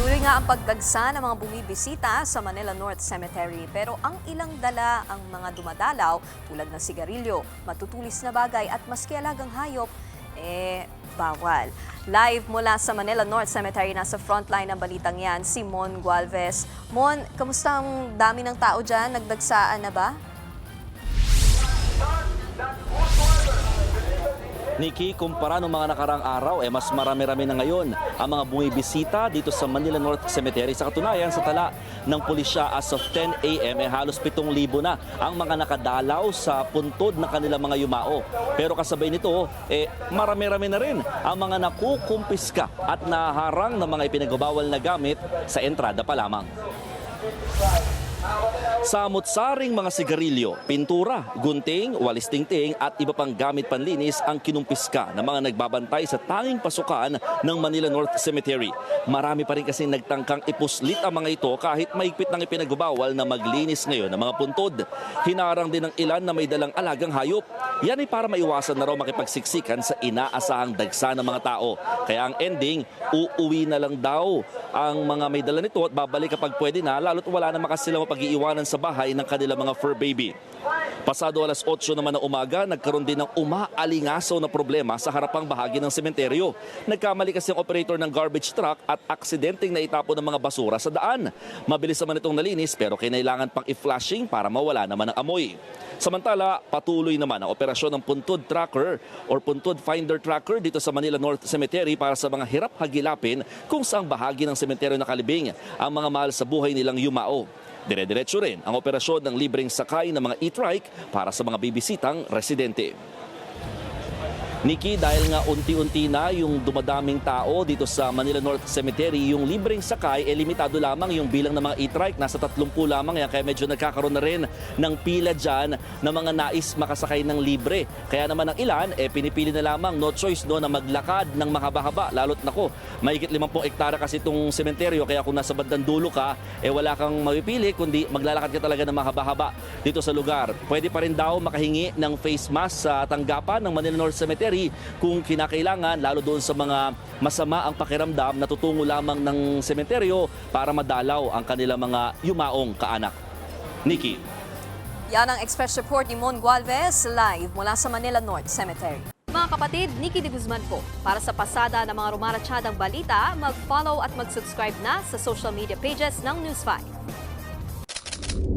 Patuloy nga ang pagdagsa ng mga bumibisita sa Manila North Cemetery pero ang ilang dala ang mga dumadalaw tulad ng sigarilyo, matutulis na bagay at maski alagang hayop, eh bawal. Live mula sa Manila North Cemetery, nasa frontline ng balitang yan, si Mon Gualvez. Mon, kamusta ang dami ng tao dyan? Nagdagsaan na ba? Nikki, kumpara ng mga nakarang araw, eh mas marami-rami na ngayon ang mga bumibisita dito sa Manila North Cemetery. Sa katunayan, sa tala ng pulisya as of 10 a.m. eh halos 7,000 na ang mga nakadalaw sa puntod ng kanilang mga yumao. Pero kasabay nito, eh marami-rami na rin ang mga nakukumpiska at naharang ng mga ipinagbabawal na gamit sa entrada pa lamang. Samot-saring mga sigarilyo, pintura, gunting, walis tingting at iba pang gamit panlinis ang kinumpiska ng mga nagbabantay sa tanging pasukan ng Manila North Cemetery. Marami pa rin kasi nagtangkang ipuslit ang mga ito kahit mahigpit ng ipinagbabawal na maglinis ngayon ng mga puntod. Hinarang din ng ilan na may dalang alagang hayop. Yan ay para maiwasan na raw makipagsiksikan sa inaasahang dagsa ng mga tao. Kaya ang ending, uuwi na lang daw ang mga may dala nito at babalik kapag pwede na lalo't wala na makas sila mapag-iiwanan sa bahay ng kanilang mga fur baby. Pasado alas 8 naman ng umaga, nagkaroon din ng umaalingaso na problema sa harapang bahagi ng sementeryo. Nagkamali kasi ang operator ng garbage truck at aksidenteng naitapon ng mga basura sa daan. Mabilis naman itong nalinis pero kinailangan pang i-flashing para mawala naman ang amoy. Samantala, patuloy naman ang operasyon ng puntod tracker or puntod finder tracker dito sa Manila North Cemetery para sa mga hirap hagilapin kung saang bahagi ng sementeryo nakalibing ang mga mahal sa buhay nilang yumao. Dire-diretso rin ang operasyon ng libreng sakay ng mga e-trike para sa mga bibisitang residente. Nikki, dahil nga unti-unti na yung dumadaming tao dito sa Manila North Cemetery, yung libreng sakay, eh limitado lamang yung bilang ng mga e-trike. Nasa 30 lamang yan, kaya medyo nagkakaroon na rin ng pila dyan ng mga nais makasakay ng libre. Kaya naman ang ilan, eh pinipili na lamang, no choice no, na maglakad ng mahaba-haba. Lalo't nako, mahigit 50 hektara kasi itong sementeryo, kaya kung nasa bandang dulo ka, eh wala kang mapipili, kundi maglalakad ka talaga ng mahaba-haba dito sa lugar. Pwede pa rin daw makahingi ng face mask sa tanggapan ng Manila North Cemetery kung kinakailangan, lalo doon sa mga masama ang pakiramdam na tutungo lamang ng sementeryo para madalaw ang kanilang mga yumaong kaanak. Nikki. Yan ang Express Report ni Mon Gualvez live mula sa Manila North Cemetery. Mga kapatid, Nikki de Guzman po. Para sa pasada ng mga rumaratsyadang balita, mag-follow at mag-subscribe na sa social media pages ng News 5.